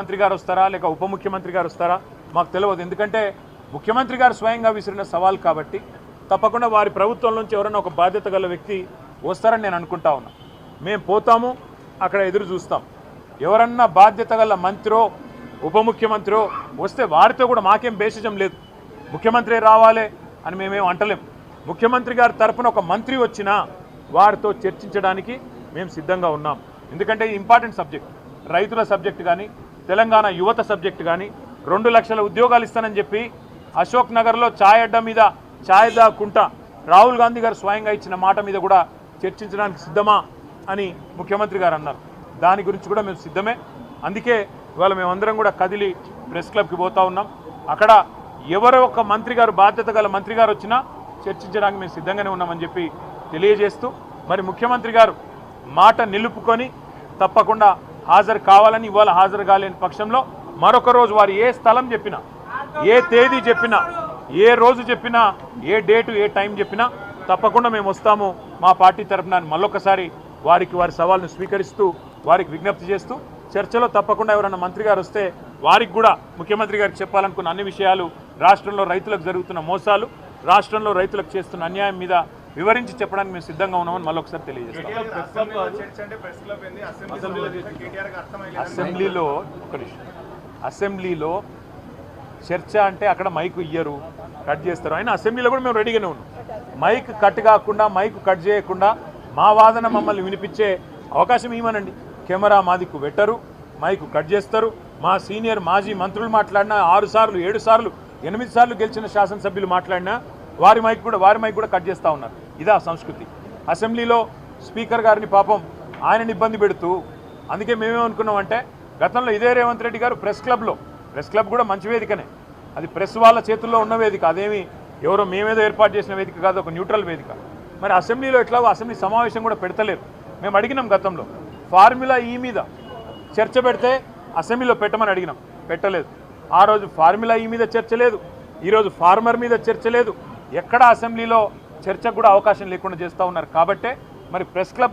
మంత్రి గారు వస్తారా లేక ఉప ముఖ్యమంత్రి గారు వస్తారా? మాకు తెలియదు ఎందుకంటే ముఖ్యమంత్రి గారు స్వయంగా విసిరిన సవాల్ కాబట్టి తప్పకుండా వారి ప్రభుత్వం నుంచి ఎవరైనా ఒక బాధ్యత గల వ్యక్తి వస్తారని నేను అనుకుంటా ఉన్నా. మేము పోతాము అక్కడ ఎదురు చూస్తాం. ఎవరన్నా బాధ్యత గల మంత్రో ఉప ముఖ్యమంత్రో వస్తే వారితో కూడా మాకేం భేషజం లేదు. ముఖ్యమంత్రి రావాలి అని మేమేం అంటలేం. ముఖ్యమంత్రి గారి తరపున ఒక మంత్రి వచ్చినా వారితో చర్చించడానికి మేము సిద్ధంగా ఉన్నాం. ఎందుకంటే ఇంపార్టెంట్ సబ్జెక్ట్ రైతుల సబ్జెక్ట్ కానీ తెలంగాణ యువత సబ్జెక్ట్ కానీ రెండు లక్షల ఉద్యోగాలు ఇస్తానని చెప్పి అశోక్ నగర్లో ఛాయ్ అడ్డ మీద ఛాయ్ దాక్కుంటా రాహుల్ గాంధీ గారు స్వయంగా ఇచ్చిన మాట మీద కూడా చర్చించడానికి సిద్ధమా అని ముఖ్యమంత్రి గారు అన్నారు. దాని గురించి కూడా మేము సిద్ధమే. అందుకే ఇవాళ మేమందరం కూడా కదిలి ప్రెస్ క్లబ్కి పోతా ఉన్నాం. అక్కడ ఎవరో ఒక మంత్రి గారు బాధ్యత గల మంత్రి గారు వచ్చినా చర్చించడానికి మేము సిద్ధంగానే ఉన్నామని చెప్పి తెలియజేస్తూ మరి ముఖ్యమంత్రి గారు మాట నిలుపుకొని తప్పకుండా హాజరు కావాలని ఇవాళ హాజరు కాలేని పక్షంలో మరొక రోజు వారు ఏ స్థలం చెప్పినా ఏ తేదీ చెప్పినా ఏ రోజు చెప్పినా ఏ డేటు ఏ టైం చెప్పినా తప్పకుండా మేము వస్తాము. మా పార్టీ తరఫున మళ్ళొకసారి వారికి వారి సవాల్ను స్వీకరిస్తూ వారికి విజ్ఞప్తి చేస్తూ చర్చలో తప్పకుండా ఎవరైనా మంత్రి గారు వస్తే వారికి కూడా ముఖ్యమంత్రి గారికి చెప్పాలనుకున్న అన్ని విషయాలు రాష్ట్రంలో రైతులకు జరుగుతున్న మోసాలు రాష్ట్రంలో రైతులకు చేస్తున్న అన్యాయం మీద వివరించి చెప్పడానికి మేము సిద్ధంగా ఉన్నామని మళ్ళొకసారి తెలియజేస్తాం. అసెంబ్లీలో చర్చ అంటే ప్రెస్ క్లబ్ ఏంది? అసెంబ్లీలో కేటీఆర్కి అర్థమైలేదు అసెంబ్లీలో ఒక నిమిషం. అసెంబ్లీలో చర్చ అంటే అక్కడ మైక్ ఇయ్యరు కట్ చేస్తారు. అయినా అసెంబ్లీలో కూడా మేము రెడీగానే ఉన్నాం. మైక్ కట్ కాకుండా మైక్ కట్ చేయకుండా మా వాదన మమ్మల్ని వినిపించే అవకాశం ఇవ్వనండి కెమెరా మాదికు పెట్టరు మైక్ కట్ చేస్తారు. మా సీనియర్ మాజీ మంత్రులు మాట్లాడినా ఆరు సార్లు ఏడు సార్లు ఎనిమిది సార్లు గెలిచిన శాసనసభ్యులు మాట్లాడినా వారి మైక్ కూడా వారి మైక్ కూడా కట్ చేస్తూ ఉన్నారు. ఇదా సంస్కృతి. అసెంబ్లీలో స్పీకర్ గారిని పాపం ఆయనని ఇబ్బంది పెడుతూ అందుకే మేమేమనుకున్నామంటే గతంలో ఇదే రేవంత్ రెడ్డి గారు ప్రెస్ క్లబ్లో ప్రెస్ క్లబ్ కూడా మంచి వేదికనే. అది ప్రెస్ వాళ్ళ చేతుల్లో ఉన్న వేదిక అదేమి ఎవరో మేమేదో ఏర్పాటు చేసిన వేదిక కాదు ఒక న్యూట్రల్ వేదిక. మరి అసెంబ్లీలో ఎట్లాగో అసెంబ్లీ సమావేశం కూడా పెడతలేరు. మేము అడిగినాం గతంలో ఫార్ములా ఈ మీద చర్చ పెడితే అసెంబ్లీలో పెట్టమని అడిగినాం పెట్టలేదు. ఆ రోజు ఫార్ములా ఈ మీద చర్చ లేదు ఈరోజు ఫార్మర్ మీద చర్చ లేదు ఎక్కడ అసెంబ్లీలో చర్చకు కూడా అవకాశం లేకుండా చేస్తూ ఉన్నారు. కాబట్టే మరి ప్రెస్ క్లబ్